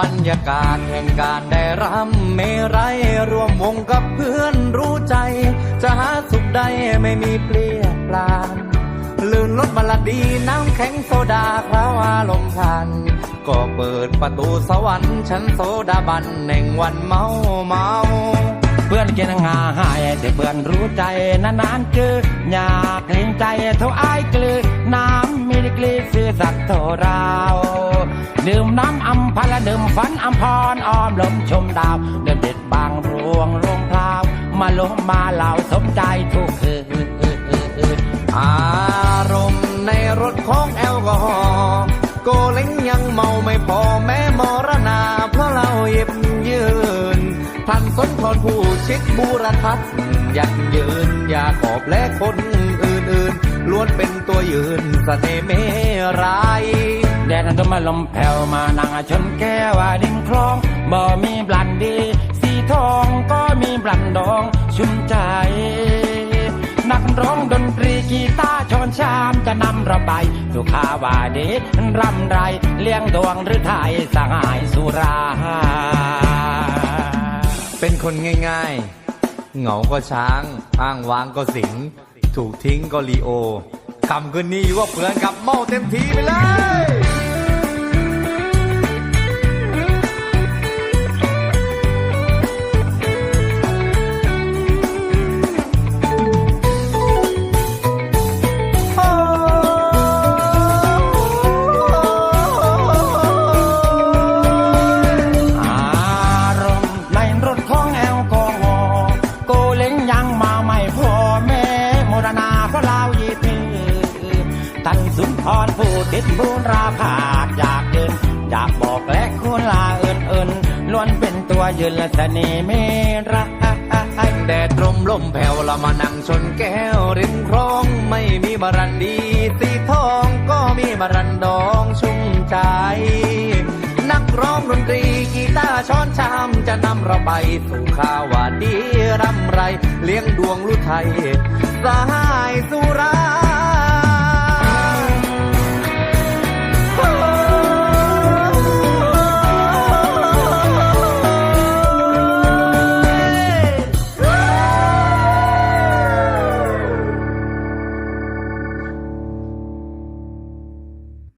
บรรยากาศแห่งการได้รำเมไรยร่วมวงกับเพื่อนรู้ใจ จะหาสุขใดไม่มีเปลี่ยนปลานลื่นรถมาลาดีน้ำแข็งโซดาคราวอารมณ์พัน ก็เปิดประตูสวรรค์ชั้นโซดาบันแห่งวันเมาเมาเพื่อนกินงาหายแต่เพื่อนรู้ใจนานๆเจออยากเห็นใจเท่าไอ้ายกลือน้ำมีดีกรีซื่อสัตย์เท่าเรา ดื่มน้ำอัมพละดื่มฝันอัมพรอ้อมลมชมดาวเดินเด็ดบางรวงรวงพราว มาลงมาเหล่าสมใจทุกคืนอารมณ์ในรถของแอลกอฮอล์โกเล้งยังเมาไม่พอแม้มรณาเพราะเราเย็บยืนท่านสนทรผู้ชิดบูรทัศน์ยันยืนอย่าขอบและคนอื่นๆล้วนเป็นตัวยืนสเสน่ห์เมราย ดดนั้นมาลมแผ่วมานั่งชนแก้วดิ่งคลอง บ่มีบลันดี สีทองก็มีบลันดองชุ่มใจ นักร้องดนตรีกีตาร์ชอนชามจะนำระบายสุขาวาเดชรำไรเลี้ยงดวงหรือไทยสหายสุรา เป็นคนง่ายๆ เหงาก็ช้าง อ้างว้างก็สิง ถูกทิ้งก็ลีโอ คำคืนนี้อยู่ว่าเพื่อนกับเมาเต็มทีไปเลย ท่านสุนทรผู้ติดบุญราภาสอยากยืนอยากบอกและคุณลาเอินเอินล้วนเป็นตัวยืนและเสน่ห์เมรักแดดลมลมแผ่วเรามานั่งชนแก้วริมคลองไม่มีบารันดี สีทองก็มีบารันดองชุ่มใจ นักร้องดนตรีกีตาร์ช้อนชามจะนำเราไปสู่ข่าวาดีรำไร เลี้ยงดวงลุไทย สหายสุรา